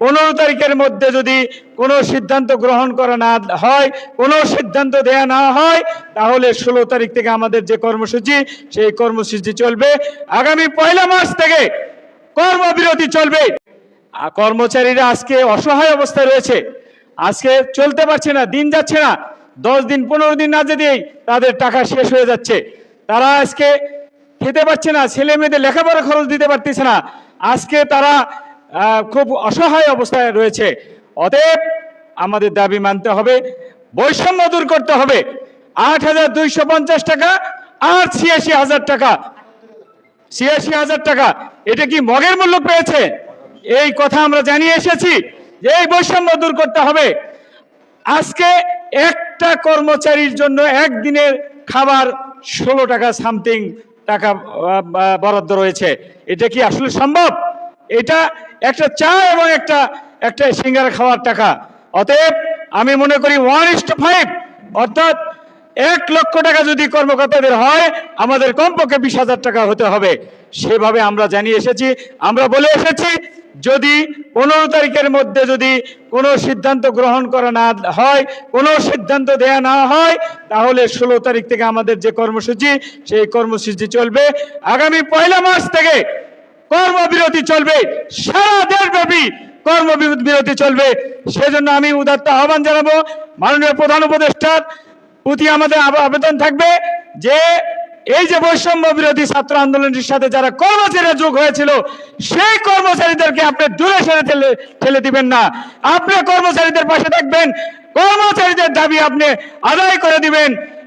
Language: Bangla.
পনেরো তারিখের মধ্যে যদি কোনো সিদ্ধান্ত গ্রহণ করা না হয়, কোনো সিদ্ধান্ত দেয়া না হয়, তাহলে ষোলো তারিখ থেকে আমাদের যে কর্মসূচি, সেই কর্মসূচি চলবে। আগামী পয়লা মাস থেকে কর্মবিরতি চলবে। কর্মচারীরা আজকে অসহায় অবস্থায় রয়েছে। আজকে চলতে পারছে না, দিন যাচ্ছে না। দশ দিন, পনেরো দিন না যেতেই তাদের টাকা শেষ হয়ে যাচ্ছে। তারা আজকে খেতে পারছে না ছেলে মেয়েদের লেখাপড়া খরচ দিতে পারতেছে না। আজকে তারা খুব অসহায় অবস্থায় রয়েছে। অতএব আমাদের দাবি মানতে হবে, বৈষম্য দূর করতে হবে। আট হাজার দুইশো পঞ্চাশ টাকা আর ছিয়াশি হাজার টাকা। ছিয়াশি হাজার টাকা, এটা কি মগের মূল্য পেয়েছে? এই কথা আমরা জানিয়ে এসেছি যে এই বৈষম্য দূর করতে হবে। আজকে একটা কর্মচারীর জন্য একদিনের খাবার ষোলো টাকা সামথিং টাকা বরাদ্দ রয়েছে। এটা কি আসলে সম্ভব? এটা একটা চা এবং একটা একটা সিঙ্গারা খাওয়ার টাকা। অতএব আমি মনে করি ওয়ান ইস ফাইভ অর্থাৎ এক লক্ষ টাকা যদি কর্মকর্তাদের হয়, আমাদের কমপক্ষে বিশ হাজার টাকা হতে হবে। সেভাবে আমরা জানিয়ে এসেছি, আমরা বলে এসেছি, যদি পনেরো তারিখের মধ্যে যদি কোনো সিদ্ধান্ত গ্রহণ করা না হয়, কোনো সিদ্ধান্ত দেয়া না হয়, তাহলে ষোলো তারিখ থেকে আমাদের যে কর্মসূচি, সেই কর্মসূচি চলবে। আগামী পয়লা মাস থেকে কর্মবিরতি চলবে, সারা দেশব্যাপী কর্মবিরতি চলবে। সেজন্য আমি উদাত্ত আহ্বান জানাব, মাননীয় প্রধান উপদেষ্টার প্রতি আমাদের আবেদন থাকবে যে, এই যে বৈষম্য বিরোধী ছাত্র আন্দোলনের সাথে যারা কর্মচারীরা যোগ হয়েছিল, সেই কর্মচারীদেরকে আপনি দূরে সরে ঠেলে ঠেলে দিবেন না। আপনি কর্মচারীদের পাশে থাকবেন, কর্মচারীদের দাবি আপনি আদায় করে দিবেন।